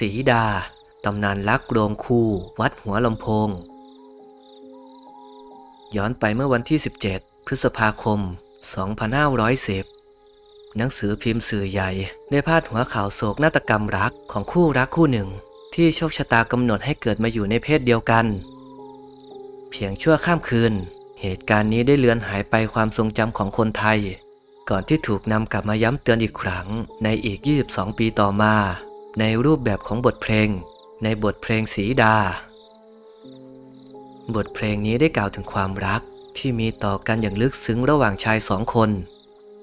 สีดา ตำนานรักโรงคู่วัดหัวลำโพง ย้อนไปเมื่อวันที่ 17 พฤษภาคม 2510 หนังสือพิมพ์สื่อใหญ่ได้พาดหัวข่าวโศกนาฏกรรมรักของคู่รักคู่หนึ่ง ที่โชคชะตากำหนดให้เกิดมาอยู่ในเพศเดียวกัน เพียงชั่วข้ามคืน เหตุการณ์นี้ได้เลือนหายไปความทรงจำของคนไทย ก่อนที่ถูกนำกลับมาย้ำเตือนอีกครั้ง ในอีก 22 ปีต่อมา ในรูปแบบของบทเพลง ในบทเพลงสีดา บทเพลงนี้ได้กล่าวถึงความรักที่มีต่อกันอย่างลึกซึ้งระหว่างชายสองคน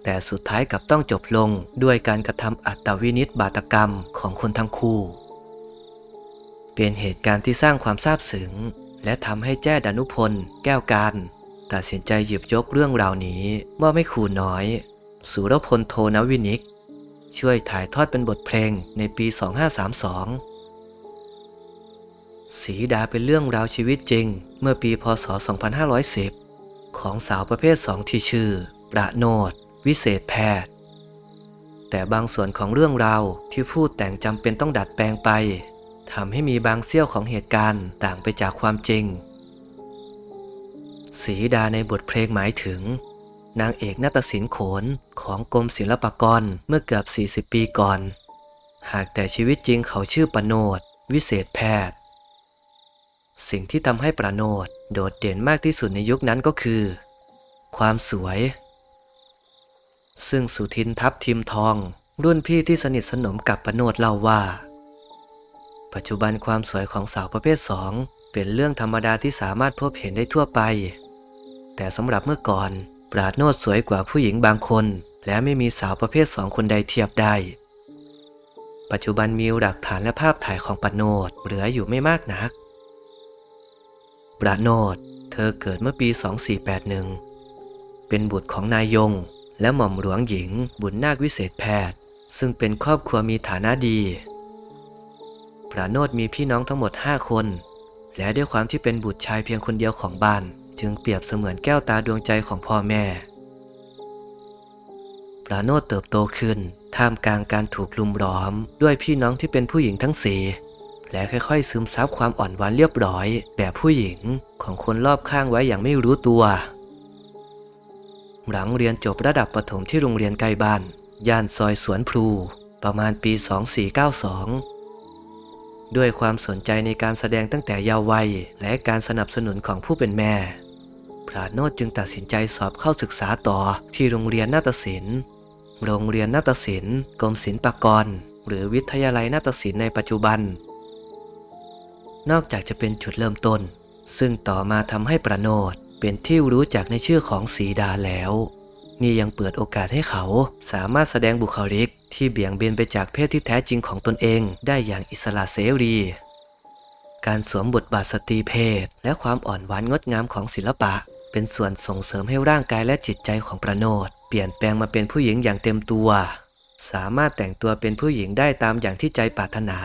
แต่สุดท้ายกับต้องจบลงด้วยการกระทำอัตวินิจบาตกรรมของคนทั้งคู่ เป็นเหตุการณ์ที่สร้างความซาบซึ้งและทำให้แจ้ดานุพล แก้วการตัดสินใจหยิบยกเรื่องราวนี้มอบให้ครูน้อย สุรพลโทนวินิก ช่วยถ่ายทอดเป็นบทเพลงในปี 2532สีดาเป็นเรื่องราวชีวิตจริง เมื่อปีพศ 2510 ของสาวประเภทสองที่ชื่อ ประโนด วิเศษแพทย์ แต่บางส่วนของเรื่องราวที่ผู้แต่งจำเป็นต้องดัดแปลงไปทำให้มีบางเสี้ยวของเหตุการณ์ต่างไปจากความจริง สีดาในบทเพลงหมายถึง นางเอกนาฏศิลป์โขนของกรมศิลปากรเมื่อเกือบ 40 ปีก่อน หากแต่ชีวิตจริงเขาชื่อประโนดวิเศษแพทย์ สิ่งที่ทำให้ประโนดโดดเด่นมากที่สุดในยุคนั้นก็คือ ความสวย ซึ่งสุทินทัพทิมทอง รุ่นพี่ที่สนิทสนมกับประโนดเล่าว่า ปัจจุบันความสวยของสาวประเภทสองเป็นเรื่องธรรมดาที่สามารถพบเห็นได้ทั่วไป แต่สำหรับเมื่อก่อน ปราดโนดสวยกว่าผู้หญิงบางคน และไม่มีสาวประเภทสองคนใดเทียบได้ ปัจจุบันมีหลักฐานและภาพถ่ายของปราโนดเหลืออยู่ไม่มากนัก ปราโนดเธอเกิดเมื่อปี 2481 เป็นบุตรของนายยง และหม่อมหลวงหญิงบุญนาควิเศษแพทย์ ซึ่งเป็นครอบครัวมีฐานะดีปราโนดมีพี่น้องทั้งหมด 5 คน และด้วยความที่เป็นบุตรชายเพียงคนเดียวของบ้าน จึงเปรียบเสมือนแก้วตาดวงใจของพ่อแม่ปราโนดเติบโตขึ้น ท่ามกลางการถูกลุมล้อม ด้วยพี่น้องที่เป็นผู้หญิงทั้งสี่และค่อยๆ ซึมซับความอ่อนหวานเรียบร้อย แบบผู้หญิงของคนรอบข้างไว้อย่างไม่รู้ตัว หลังเรียนจบระดับประถมที่โรงเรียนใกล้บ้าน ย่านซอยสวนพลู ประมาณปี 2492 ด้วยความสนใจในการแสดงตั้งแต่เยาว์วัย และการสนับสนุนของผู้เป็นแม่พระโนดจึงตัดสินใจสอบเข้าศึกษาต่อที่โรงเรียนนาฏศิลป์ โรงเรียนนาฏศิลป์กรมศิลปากร หรือวิทยาลัยนาฏศิลป์ในปัจจุบัน นอกจากจะเป็นจุดเริ่มต้น ซึ่งต่อมาทำให้ประโนด เป็นที่รู้จักในชื่อของสีดาแล้ว นี่ยังเปิดโอกาสให้เขาสามารถแสดงบุคลิกที่เบี่ยงเบนไปจากเพศที่แท้จริงของตนเองได้อย่างอิสระเสรี การสวมบทบาทสตรีเพศ และความอ่อนหวานงดงามของศิลปะ เป็นส่วนส่งเสริมให้ร่างกายและจิตใจของประโนดเปลี่ยนแปลงมาเป็นผู้หญิงอย่างเต็มตัว สามารถแต่งตัวเป็นผู้หญิงได้ตามอย่างที่ใจปรารถนา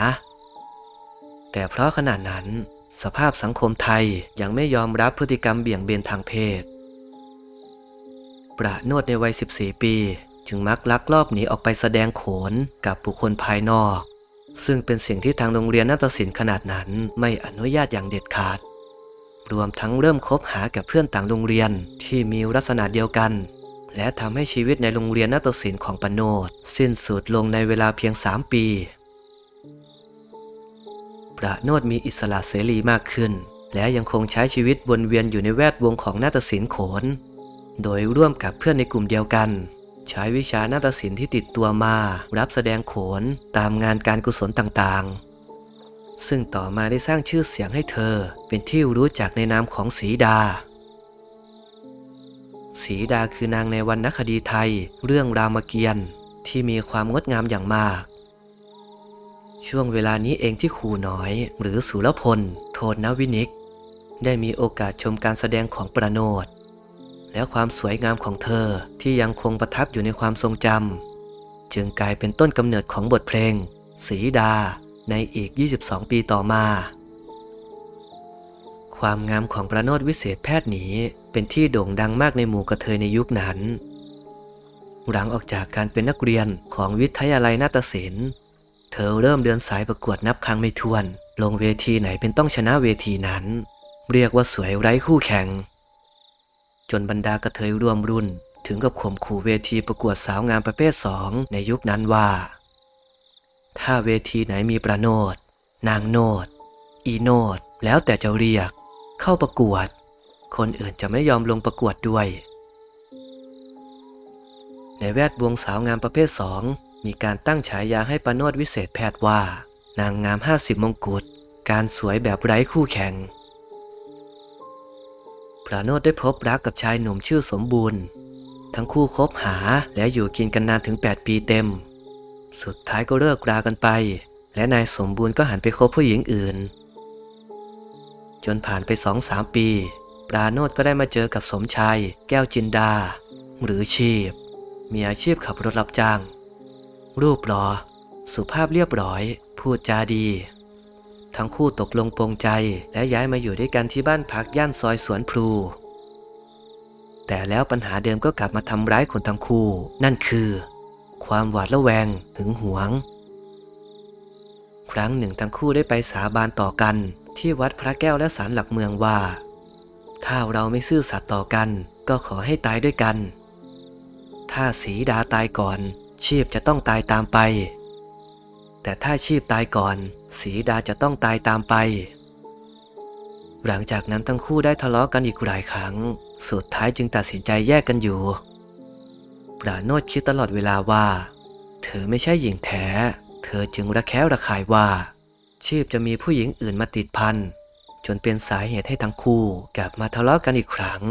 แต่เพราะขณะนั้น สภาพสังคมไทยยังไม่ยอมรับพฤติกรรมเบี่ยงเบนทางเพศ ประโนดในวัย 14 ปี จึงมักลักลอบหนีออกไปแสดงโขนกับบุคคลภายนอก ซึ่งเป็นสิ่งที่ทางโรงเรียนนาฏศิลป์ขนาดนั้นไม่อนุญาตอย่างเด็ดขาด รวมทั้งเริ่มคบหากับเพื่อนต่างโรงเรียนที่มีลักษณะเดียวกัน และทำให้ชีวิตในโรงเรียนนาฏศิลป์ของปนโนดสิ้นสุดลงในเวลาเพียง 3 ปี ประโนดมีอิสระเสรีมากขึ้น และยังคงใช้ชีวิตวนเวียนอยู่ในแวดวงของนาฏศิลป์โขน โดยร่วมกับเพื่อนในกลุ่มเดียวกัน ใช้วิชานาฏศิลป์ที่ติดตัวมา รับแสดงโขนตามงานการกุศลต่างๆ ซึ่งต่อมาได้สร้างชื่อเสียงให้เธอเป็นที่รู้จักในนามของสีดาสีดาคือนางในวรรณคดีไทย เรื่องรามเกียรติ์ที่มีความงดงามอย่างมาก ช่วงเวลานี้เองที่ครูน้อย หรือสุรพล โทนวินิก ได้มีโอกาสชมการแสดงของประโนดและความสวยงามของเธอที่ยังคงประทับอยู่ในความทรงจำจึงกลายเป็นต้นกำเนิดของบทเพลง สีดา ในอีก 22 ปีต่อมา ความงามของประโนตวิเศษแพทย์หนีเป็นที่โด่งดังมากในหมู่กระเทยในยุคนั้น หลังออกจากการเป็นนักเรียนของวิทยาลัยนาฏศิลป์ เธอเริ่มเดินสายประกวดนับครั้งไม่ถ้วน ลงเวทีไหนเป็นต้องชนะเวทีนั้น เรียกว่าสวยไร้คู่แข่ง จนบรรดากระเทยร่วมรุ่น ถึงกับข่มขู่เวทีประกวดสาวงามประเภทสองในยุคนั้นว่า ถ้าเวทีไหนมีประโนด นางโนด อีโนด แล้วแต่จะเรียก เข้าประกวด คนอื่นจะไม่ยอมลงประกวดด้วย ในแวดวงสาวงามประเภทสอง มีการตั้งฉายาให้ประโนดวิเศษแพทย์ว่า นางงามห้าสิบมงกุฎ การสวยแบบไร้คู่แข่งประโนดได้พบรักกับชายหนุ่มชื่อสมบูรณ์ ทั้งคู่คบหาและอยู่กินกันนานถึง 8 ปีเต็ม สุดท้ายก็เลิกรากันไป และนายสมบูรณ์ก็หันไปคบผู้หญิงอื่น จนผ่านไปสองสามปี ปราโนดก็ได้มาเจอกับสมชาย แก้วจินดา หรือชีพ มีอาชีพขับรถรับจ้าง รูปหลอ่อสุภาพเรียบร้อย พูดจาดี ทั้งคู่ตกลงปรงใจและย้ายมาอยู่ด้วยกันที่บ้านพักย่านซอยสวนพลู แต่แล้วปัญหาเดิมก็กลับมาทำร้ายคนทั้งคู่ นั่นคือ ความหวาดระแวงหึงหวง ครั้งหนึ่งทั้งคู่ได้ไปสาบานต่อกัน ที่วัดพระแก้วและศาลหลักเมืองว่า ถ้าเราไม่ซื่อสัตย์ต่อกัน ก็ขอให้ตายด้วยกัน ถ้าสีดาตายก่อน ชีพจะต้องตายตามไป แต่ถ้าชีพตายก่อน สีดาจะต้องตายตามไป หลังจากนั้นทั้งคู่ได้ทะเลาะกันอีกหลายครั้ง สุดท้ายจึงตัดสินใจแยกกันอยู่ ปราโนดคิดตลอดเวลาว่า เธอไม่ใช่หญิงแท้ เธอจึงระแคะระคายว่า ชีพจะมีผู้หญิงอื่นมาติดพันจนเป็นสาเหตุให้ทั้งคู่กลับมาทะเลาะกันอีกครั้ง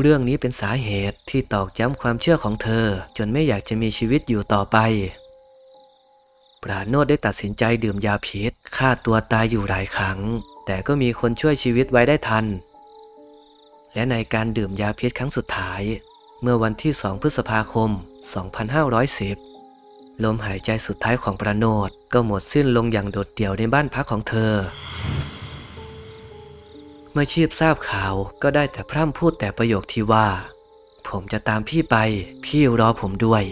เรื่องนี้เป็นสาเหตุที่ตอกย้ำความเชื่อของเธอ จนไม่อยากจะมีชีวิตอยู่ต่อไป ปราโนดได้ตัดสินใจดื่มยาพิษฆ่าตัวตายอยู่หลายครั้ง แต่ก็มีคนช่วยชีวิตไว้ได้ทัน และในการดื่มยาพิษครั้งสุดท้าย เมื่อวันที่ 2 พฤษภาคม 2510 ลมหายใจสุดท้ายของประโนดก็หมดสิ้นลงอย่างโดดเดี่ยวในบ้านพักของเธอ มื่อชีพทราบข่าวก็ได้แต่พร่ำพูดแต่ประโยคที่ว่า ผมจะตามพี่ไป พี่รอผมด้วย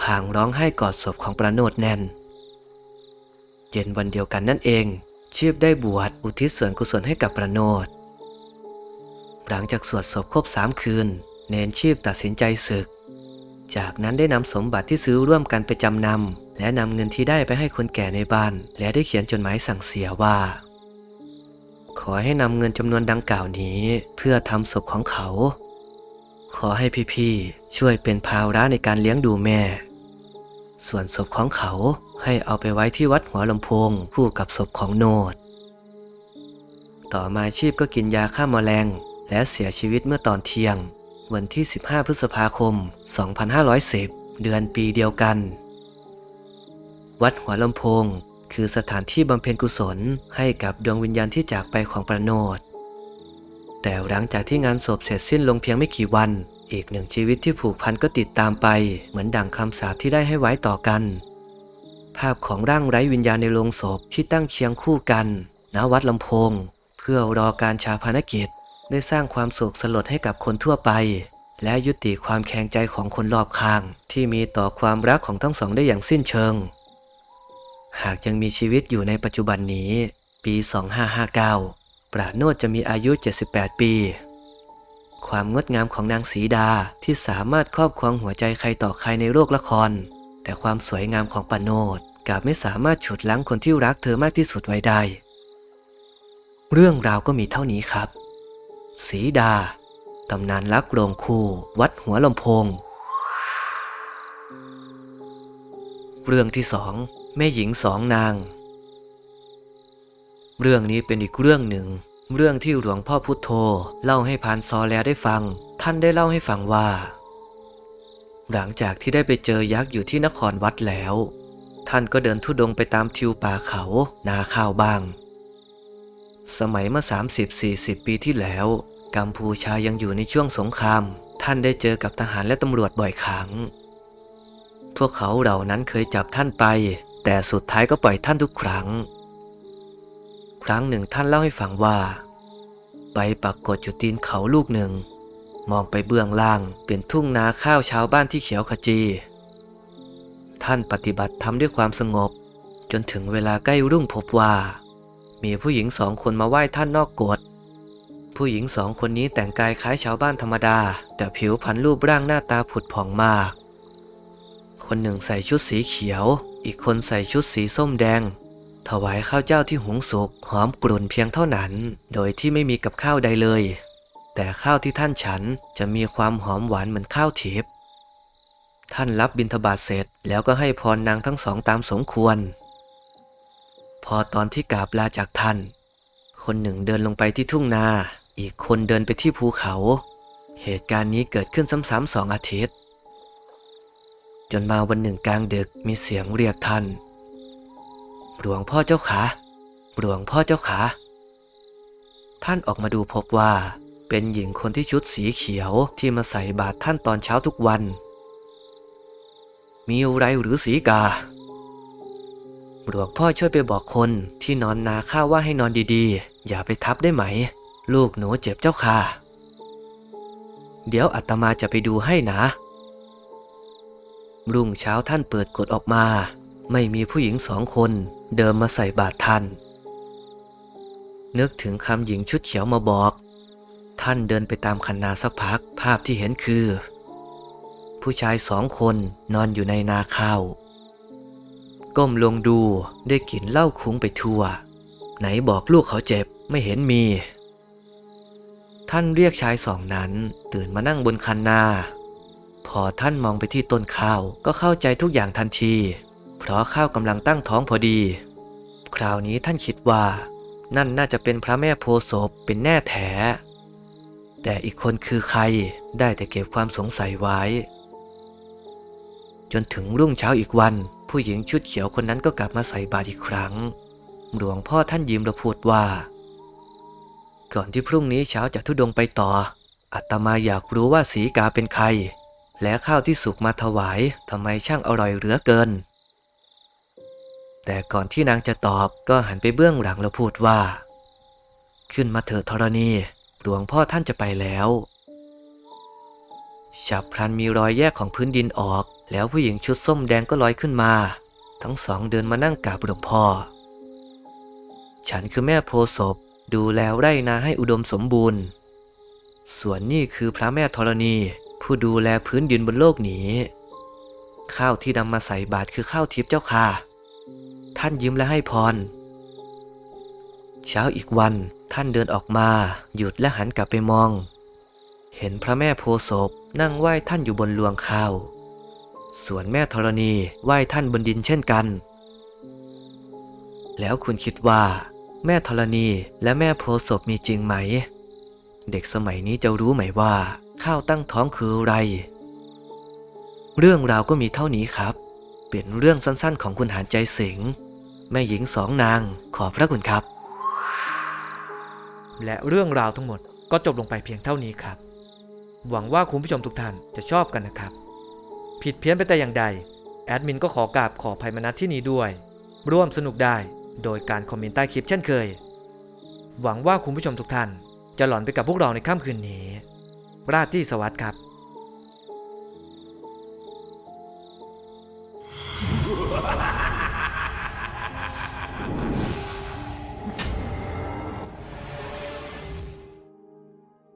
พางร้องไห้กอดศพของประโนดแน่น เย็นวันเดียวกันนั่นเอง ชีพได้บวชอุทิศส่วนกุศลให้กับประโนดหลังจากสวดศพครบสามคืน เนนชีพตัดสินใจศึก จากนั้นได้นำสมบัติที่ซื้อร่วมกันไปจำนำและนำเงินที่ได้ไปให้คนแก่ในบ้าน และได้เขียนจดหมายสั่งเสียว่า ขอให้นำเงินจำนวนดังกล่าวนี้ เพื่อทำศพของเขา ขอให้พี่ๆช่วยเป็นภาระในการเลี้ยงดูแม่ ส่วนศพของเขาให้เอาไปไว้ที่วัดหัวลำโพงคู่กับศพของโนด ต่อมาชีพก็กินยาฆ่าแมลง และเสียชีวิตเมื่อตอนเที่ยง วันที่ 15 พฤษภาคม 2510 เดือนปีเดียวกัน วัดหัวลำโพง คือสถานที่บำเพ็ญกุศลให้กับดวงวิญญาณที่จากไปของประโนดแต่หลังจากที่งานศพเสร็จสิ้นลงเพียงไม่กี่วัน อีกหนึ่งชีวิตที่ผูกพันก็ติดตามไป เหมือนดั่งคำสาปที่ได้ให้ไว้ต่อกัน ภาพของร่างไร้วิญญาณในโลงศพที่ตั้งเคียงคู่กันณวัดลำโพง เพื่อรอการชาพนกิจ ได้สร้างความโศกสลดให้กับคนทั่วไป และยุติความแข็งใจของคนรอบข้าง ที่มีต่อความรักของทั้งสองได้อย่างสิ้นเชิง หากยังมีชีวิตอยู่ในปัจจุบันนี้ ปี 2559 ปราโนดจะมีอายุ 78 ปี ความงดงามของนางสีดาที่สามารถครอบครองหัวใจใครต่อใครในโลกละคร แต่ความสวยงามของปราโนดกลับไม่สามารถฉุดล้างคนที่รักเธอมากที่สุดไว้ได้ เรื่องราวก็มีเท่านี้ครับ สีดา ตำนานรักโรงคู่ วัดหัวลำโพง เรื่องที่สอง แม่หญิงสองนาง เรื่องนี้เป็นอีกเรื่องหนึ่ง เรื่องที่หลวงพ่อพุทโธเล่าให้พานซอแลได้ฟัง ท่านได้เล่าให้ฟังว่า หลังจากที่ได้ไปเจอยักษ์อยู่ที่นครวัดแล้ว ท่านก็เดินทุดงไปตามทิวป่าเขานาข้าวบ้าง สมัยเมื่อ 30-40 ปีที่แล้ว กัมพูชายังอยู่ในช่วงสงคราม ท่านได้เจอกับทหารและตำรวจบ่อยครั้งพวกเขาเหล่านั้นเคยจับท่านไป แต่สุดท้ายก็ปล่อยท่านทุกครั้ง ครั้งหนึ่งท่านเล่าให้ฟังว่า ไปปรากฏอยู่ตีนเขาลูกหนึ่ง มองไปเบื้องล่างเป็นทุ่งนาข้าวชาวบ้านที่เขียวขจี ท่านปฏิบัติทำด้วยความสงบ จนถึงเวลาใกล้รุ่งพบว่า มีผู้หญิงสองคนมาไหว้ท่านนอกกฎผู้หญิงสองคนนี้แต่งกายคล้ายชาวบ้านธรรมดา แต่ผิวพรรณรูปร่างหน้าตาผุดผ่องมาก คนหนึ่งใส่ชุดสีเขียว อีกคนใส่ชุดสีส้มแดง ถวายข้าวเจ้าที่หุงสุกหอมกลุ่นเพียงเท่านั้น โดยที่ไม่มีกับข้าวใดเลย แต่ข้าวที่ท่านฉันจะมีความหอมหวานเหมือนข้าวทิพย์ท่านรับบิณฑบาตเสร็จแล้วก็ให้พรนางทั้งสองตามสมควร พอตอนที่กราบลาจากท่าน คนหนึ่งเดินลงไปที่ทุ่งนา อีกคนเดินไปที่ภูเขา เหตุการณ์นี้เกิดขึ้นซ้ำๆสองอาทิตย์ จนมาวันหนึ่งกลางดึกมีเสียงเรียกท่าน หลวงพ่อเจ้าขา หลวงพ่อเจ้าขา ท่านออกมาดูพบว่า เป็นหญิงคนที่ชุดสีเขียวที่มาใส่บาตรท่านตอนเช้าทุกวัน มีอะไรหรือสีกา หลวงพ่อช่วยไปบอกคนที่นอนนาข้าวว่าให้นอนดีๆ อย่าไปทับได้ไหม ลูกหนูเจ็บเจ้าค่ะ เดี๋ยวอาตมาจะไปดูให้นะ รุ่งเช้าท่านเปิดกฎออกมา ไม่มีผู้หญิงสองคนเดินมาใส่บาตรท่าน นึกถึงคำหญิงชุดเขียวมาบอก ท่านเดินไปตามคันนาสักพักภาพที่เห็นคือ ผู้ชายสองคนนอนอยู่ในนาข้าวก้มลงดูได้กลิ่นเหล้าคุ้งไปทั่ว ไหนบอกลูกเขาเจ็บไม่เห็นมี ท่านเรียกชายสองนั้นตื่นมานั่งบนคันนา พอท่านมองไปที่ต้นข้าวก็เข้าใจทุกอย่างทันที เพราะข้าวกำลังตั้งท้องพอดี คราวนี้ท่านคิดว่า นั่นน่าจะเป็นพระแม่โพศพเป็นแน่แท้แต่อีกคนคือใครได้แต่เก็บความสงสัยไว้ จนถึงรุ่งเช้าอีกวัน ผู้หญิงชุดเขียวคนนั้นก็กลับมาใส่บาตรอีกครั้ง หลวงพ่อท่านยิ้มและพูดว่า ก่อนที่พรุ่งนี้เช้าจะทุดงไปต่ออาตมาอยากรู้ว่าสีกาเป็นใคร และข้าวที่สุกมาถวายทำไมช่างอร่อยเหลือเกิน แต่ก่อนที่นางจะตอบก็หันไปเบื้องหลังแล้วพูดว่า ขึ้นมาเถิดธรณีหลวงพ่อท่านจะไปแล้วฉับพลันมีรอยแยกของพื้นดินออก แล้วผู้หญิงชุดส้มแดงก็ลอยขึ้นมา ทั้งสองเดินมานั่งกราบหลวงพ่อ ฉันคือแม่โพศพดูแลไร่นาให้อุดมสมบูรณ์ ส่วนนี่คือพระแม่ธรณี ผู้ดูแลพื้นดินบนโลกนี้ ข้าวที่นำมาใส่บาตรคือข้าวทิพย์เจ้าค่ะ ท่านยิ้มและให้พร เช้าอีกวันท่านเดินออกมา หยุดและหันกลับไปมอง เห็นพระแม่โพศพนั่งไหว้ท่านอยู่บนลวงข้าว ส่วนแม่ธรณีไหว้ท่านบนดินเช่นกัน แล้วคุณคิดว่า แม่ธรณีและแม่โพศพมีจริงไหม เด็กสมัยนี้จะรู้ไหมว่า ข้าวตั้งท้องคืออะไร เรื่องราวก็มีเท่านี้ครับ เป็นเรื่องสั้นๆของคุณหานใจสิงห์แม่หญิงสองนางขอบพระคุณครับ และเรื่องราวทั้งหมดก็จบลงไปเพียงเท่านี้ครับ หวังว่าคุณผู้ชมทุกท่านจะชอบกันนะครับ ผิดเพี้ยนไปแต่อย่างใด แอดมินก็ขอกราบขอภัยมาณที่นี้ด้วย ร่วมสนุกได้โดยการคอมเมนต์ใต้คลิปเช่นเคย หวังว่าคุณผู้ชมทุกท่านจะหลอนไปกับพวกเราในค่ำคืนนี้ ราชที่สวัสดิ์ครับ